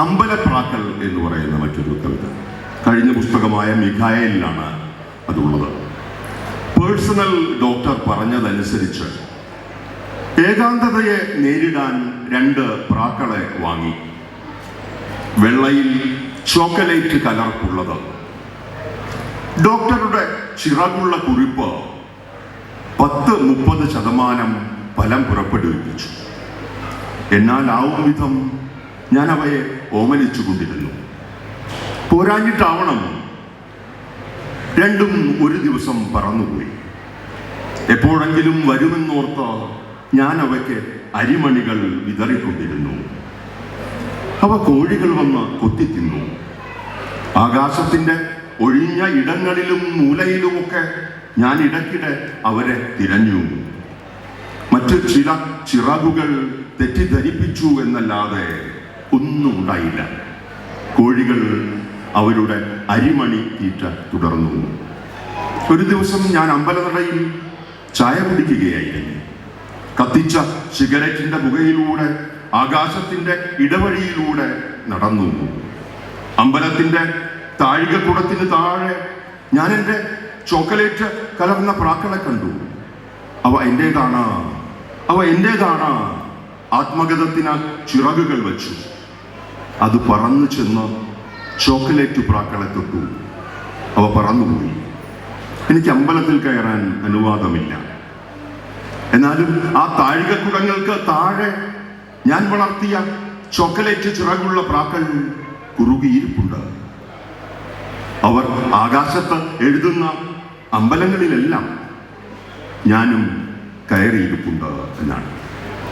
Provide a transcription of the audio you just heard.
അമ്പലപ്രാക്കൾ എന്ന് പറയുന്ന മറ്റൊരു കവിത. കഴിഞ്ഞ പുസ്തകമായ മിഖായലിലാണ് അതുള്ളത്. പേഴ്സണൽ ഡോക്ടർ പറഞ്ഞതനുസരിച്ച് ഏകാന്തതയെ നേരിടാൻ രണ്ട് പ്രാക്കളെ വാങ്ങി. വെള്ളയിൽ ചോക്കലേറ്റ് കലർപ്പുള്ളത്. ഡോക്ടറുടെ ചിറകുള്ള കുറിപ്പ് പത്ത് മുപ്പത് ശതമാനം ഫലം പുറപ്പെടുവിപ്പിച്ചു. എന്നാൽ ആവും വിധം ഞാൻ അവയെ ഓമനിച്ചുകൊണ്ടിരുന്നു. പോരാഞ്ഞിട്ടാവണം. രണ്ടും ഒരു ദിവസം പറന്നുപോയി. എപ്പോഴെങ്കിലും വരുമെന്നോർത്ത് ഞാൻ അവയ്ക്ക് അരിമണികൾ വിതറിക്കൊണ്ടിരുന്നു. അവ കോഴികൾ വന്ന് കൊത്തിത്തിന്നു. ആകാശത്തിന്റെ ഒഴിഞ്ഞ ഇടങ്ങളിലും മൂലയിലുമൊക്കെ ഞാൻ ഇടയ്ക്കിടെ അവരെ തിരഞ്ഞു. മറ്റു ചില ചിറകുകൾ തെറ്റിദ്ധരിപ്പിച്ചു എന്നല്ലാതെ ഒന്നും ഉണ്ടായില്ല. കോഴികൾ അവരുടെ അരിമണി തീറ്റ തുടർന്നു. ഒരു ദിവസം ഞാൻ അമ്പലനടയിൽ ചായ കുടിക്കുകയായിരുന്നു. കത്തിച്ച സിഗരറ്റിന്റെ പുകയിലൂടെ ആകാശത്തിന്റെ ഇടവഴിയിലൂടെ നടന്നു. അമ്പലത്തിന്റെ താഴികക്കുടത്തിന് താഴെ ഞാൻ എന്റെ ചോക്ലേറ്റ് കലർന്ന പ്രാക്കളെ കണ്ടു. അവ എന്റേതാണ് അവ എന്റേതാണ് ആത്മഗതത്തിന് ചിറകുകൾ വച്ചു. അത് പറന്നു ചെന്ന് ചോക്ലേറ്റ് പ്രാക്കളെ തൊട്ടു. അവ പറന്നുപോയി. എനിക്ക് അമ്പലത്തിൽ കയറാൻ അനുവാദമില്ല. എന്നാലും ആ താഴികക്കുടങ്ങൾക്ക് താഴെ ഞാൻ വളർത്തിയ ചോക്ലേറ്റ് ചിറകുള്ള പ്രാക്കൾ കുറുകിയിരിപ്പുണ്ട്. അവർ ആകാശത്ത് എഴുതുന്ന അമ്പലങ്ങളിലെല്ലാം ഞാനും കയറിയിരിപ്പുണ്ട് എന്നാണ്.